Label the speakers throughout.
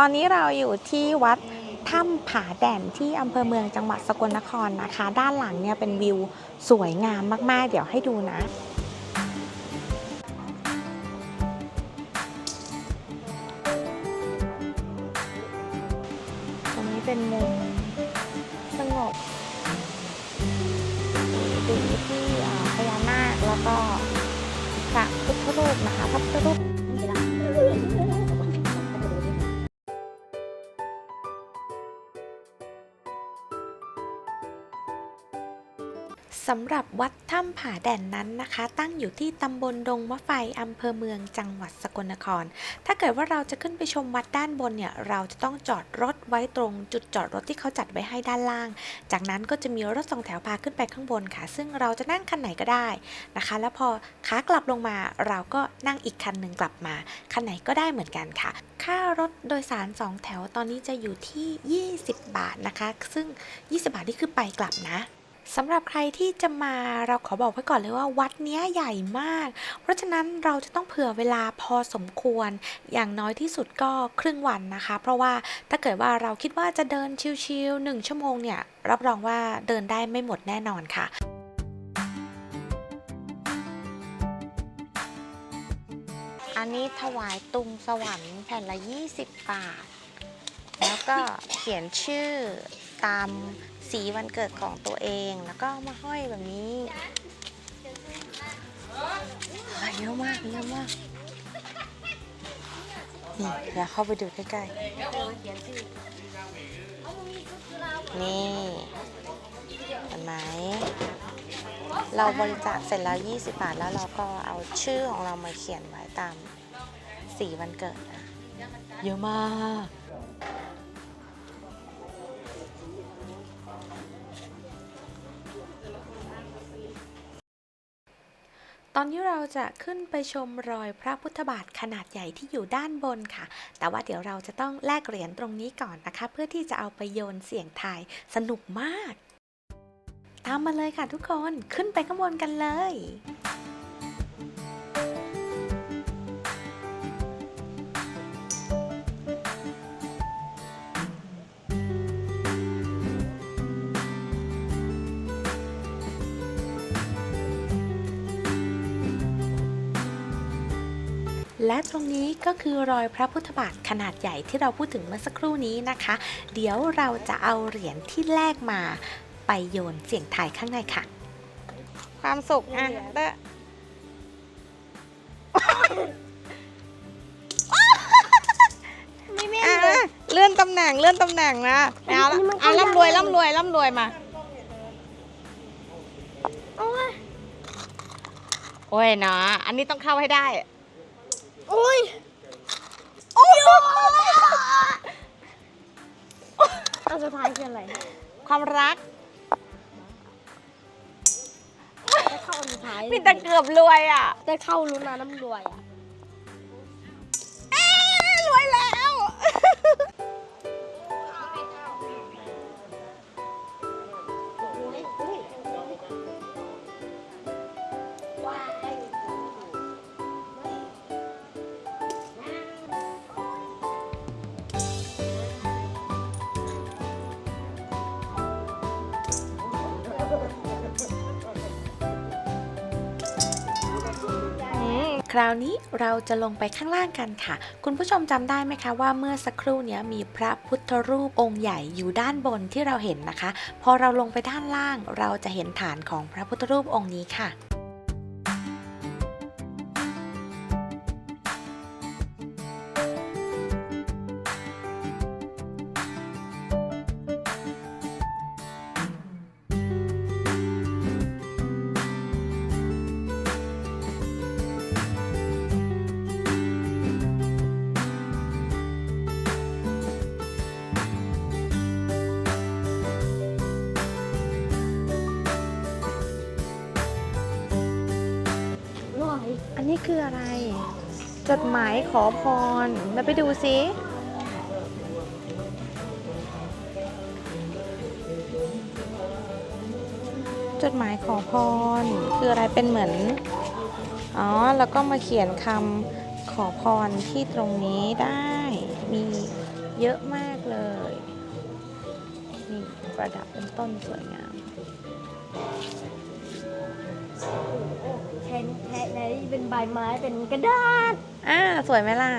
Speaker 1: ตอนนี้เราอยู่ที่วัดถ้ำผาแด่นที่อำเภอเมืองจังหวัดสกลนครนะคะ ด้านหลังเนี่ยเป็นวิวสวยงามมากๆ เดี๋ยวให้ดูนะตรงนี้เป็นมุมสงบดูที่พญานาคแล้วก็พระพุทธรูปนะคะพระพุทธรูป สำหรับวัดถ้ำผาแด่นนั้นนะคะ ตั้งอยู่ที่ตำบลดงมะไฟอำเภอเมืองจังหวัดสกลนคร ถ้าเกิดว่าเราจะขึ้นไปชมวัดด้านบนเนี่ย เราจะต้องจอดรถไว้ตรงจุดจอดรถที่เขาจัดไว้ให้ด้านล่าง จากนั้นก็จะมีรถสองแถวพาขึ้นไปข้างบนค่ะ ซึ่งเราจะนั่งคันไหนก็ได้นะคะ แล้วพอขากลับลงมา เราก็นั่งอีกคันหนึ่งกลับมา คันไหนก็ได้เหมือนกันค่ะ ค่ารถโดยสาร 2 แถวตอนนี้จะอยู่ที่ 20 บาทนะคะ ซึ่ง 20 บาทนี่คือไปกลับนะ สำหรับใครที่จะมาเราขอบอกไว้ก่อนเลยว่าวัดเนี้ยใหญ่มาก เพราะฉะนั้นเราจะต้องเผื่อเวลาพอสมควร อย่างน้อยที่สุดก็ครึ่งวันนะคะ เพราะว่าถ้าเกิดว่าเราคิดว่าจะเดินชิลๆหนึ่งชั่วโมงเนี่ย รับรองว่าเดินได้ไม่หมดแน่นอนค่ะอันนี้ถวายตุงสวรรค์แผ่นละ 20 บาท แล้วก็เขียนชื่อตาม สีวันเกิดของตัวเองแล้วก็มาห้อยแบบนี้เยอะมากเยอะมากนี่เดี๋ยวเข้าไปดูใกล้ๆ นี่เห็นไหมเราบริจาคเสร็จแล้ว 20 บาทแล้วเราก็เอาชื่อของเรามาเขียนไว้ตามสีวันเกิดนะเยอะมาก อนนี้เราจะขึ้นไปชมรอยพระพุทธบาทขนาดใหญ่ที่อยู่ด้านบนค่ะ แต่ว่าเดี๋ยวเราจะต้องแลกเหรียญตรงนี้ก่อนนะคะ เพื่อที่จะเอาไปโยนเสี่ยงทายสนุกมาก ตามมาเลยค่ะทุกคนขึ้นไปข้างบนกันเลย และตรงนี้ก็คือรอยพระพุทธบาทขนาดใหญ่ที่เราพูดถึงเมื่อสักครู่นี้นะคะ เดี๋ยวเราจะเอาเหรียญที่แลกมา ไปโยนเสี่ยงทายข้างในค่ะ ความสุขอะเด้อ
Speaker 2: ไม่แม่
Speaker 1: อะ
Speaker 2: เลย
Speaker 1: เลื่อนตำแหน่งเลื่อนตำแหน่งนะเอาละ
Speaker 2: อันนี้มันก็
Speaker 1: เอาร่ำรวย
Speaker 2: ยาก
Speaker 1: ร่ำรวยร่ำรวยมา
Speaker 2: โอ้ย
Speaker 1: โอ้ยเนาะอันนี้ต้องเข้าให้ได้
Speaker 2: โอ้ย
Speaker 1: โอ้ย
Speaker 2: อันสุดท้ายคืออะไร
Speaker 1: ความรัก
Speaker 2: ได้เข้าอันสุดท้าย
Speaker 1: มีแต่เกือบรวยอะ
Speaker 2: ได้เข้าลุ้นนาน้ำรวยอะ
Speaker 1: คราวนี้เราจะลงไปข้างล่างกันค่ะ คุณผู้ชมจำได้ไหมคะว่าเมื่อสักครู่นี้มีพระพุทธรูปองค์ใหญ่อยู่ด้านบนที่เราเห็นนะคะ พอเราลงไปด้านล่าง เราจะเห็นฐานของพระพุทธรูปองค์นี้ค่ะ นนี้คืออะไร จดหมายขอพรมาไปดูซิจดหมายขอพร คืออะไรเป็นเหมือน อ๋อ แล้วก็มาเขียนคำขอพรที่ตรงนี้ได้มีเยอะมากเลยนี่ประดับเป็นต้นสวยงาม
Speaker 2: แทนแทนในเป็นใบไม้เป็นกระดาษ
Speaker 1: อ่า สวยไหมล่ะ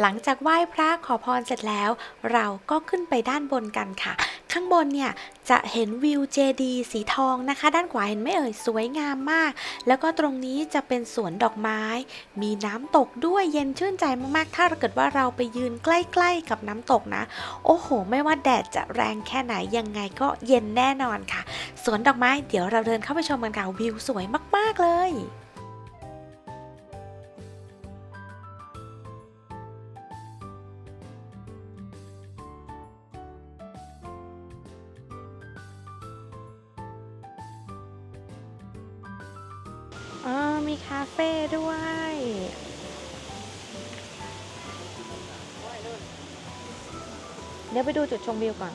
Speaker 1: หลังจากไหว้พระขอพรเสร็จแล้ว เราก็ขึ้นไปด้านบนกันค่ะ ข้างบนเนี่ยจะเห็นวิวเจดีย์สีทองนะคะ ด้านขวาเห็นไหมเอ่ยสวยงามมาก แล้วก็ตรงนี้จะเป็นสวนดอกไม้ มีน้ำตกด้วยเย็นชื่นใจมากๆ ถ้าเกิดว่าเราไปยืนใกล้ๆกับน้ำตกนะ โอ้โห ไม่ว่าแดดจะแรงแค่ไหนยังไงก็เย็นแน่นอนค่ะ สวนดอกไม้เดี๋ยวเราเดินเข้าไปชมกันค่ะวิวสวยมากๆเลย มีคาเฟ่ด้วย เดี๋ยวไปดูจุดชมวิวก่อน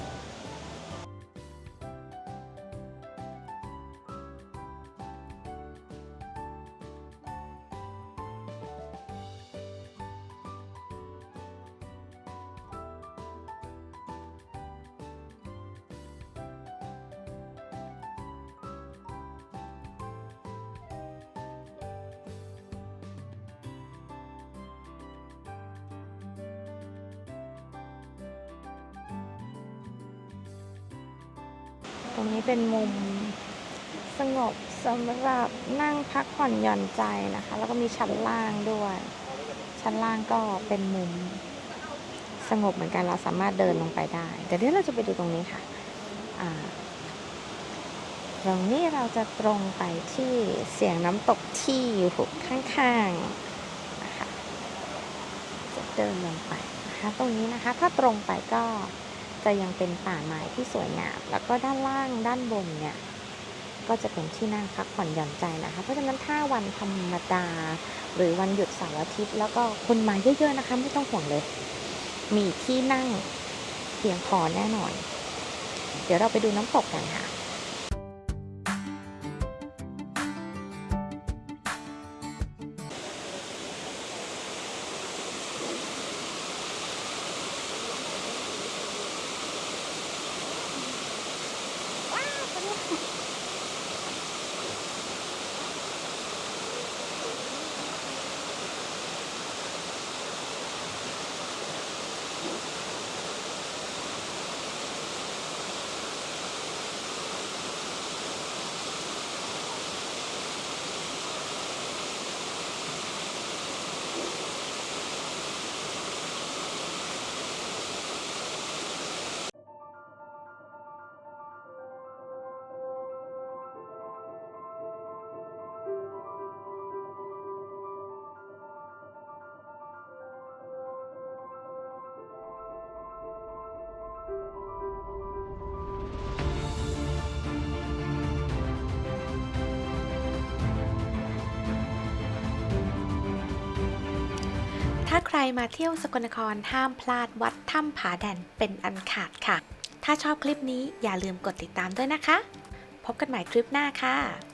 Speaker 1: รงนี้เป็นมุมสงบสำหรับนั่งพักผ่อนหย่อนใจนะคะ แล้วก็มีชั้นล่างด้วย ชั้นล่างก็เป็นมุมสงบเหมือนกันเราสามารถเดินลงไปได้ แต่เดี๋ยวเราจะไปดูตรงนี้ค่ะตรงนี้เราจะตรงไปที่เสียงน้ำตกที่อยู่ข้างๆนะคะจะเดินลงไปนะคะ ตรงนี้นะคะ ถ้าตรงไปก็ จะยังเป็นป่าไม้ที่สวยงามแล้วก็ด้านล่างด้านบนเนี่ยก็จะเป็นที่นั่งพักผ่อนหย่อนใจนะคะ เพราะฉะนั้นถ้าวันธรรมดา หรือวันหยุดเสาร์อาทิตย์ แล้วก็คนมาเยอะๆนะคะ ไม่ต้องห่วงเลย มีที่นั่งเพียงพอแน่นอน เดี๋ยวเราไปดูน้ำตกกันค่ะ ถ้าใครมาเที่ยวสกลนครห้ามพลาดวัดถ้ำผาแดนเป็นอันขาดค่ะ ถ้าชอบคลิปนี้อย่าลืมกดติดตามด้วยนะคะ พบกันใหม่คลิปหน้าค่ะ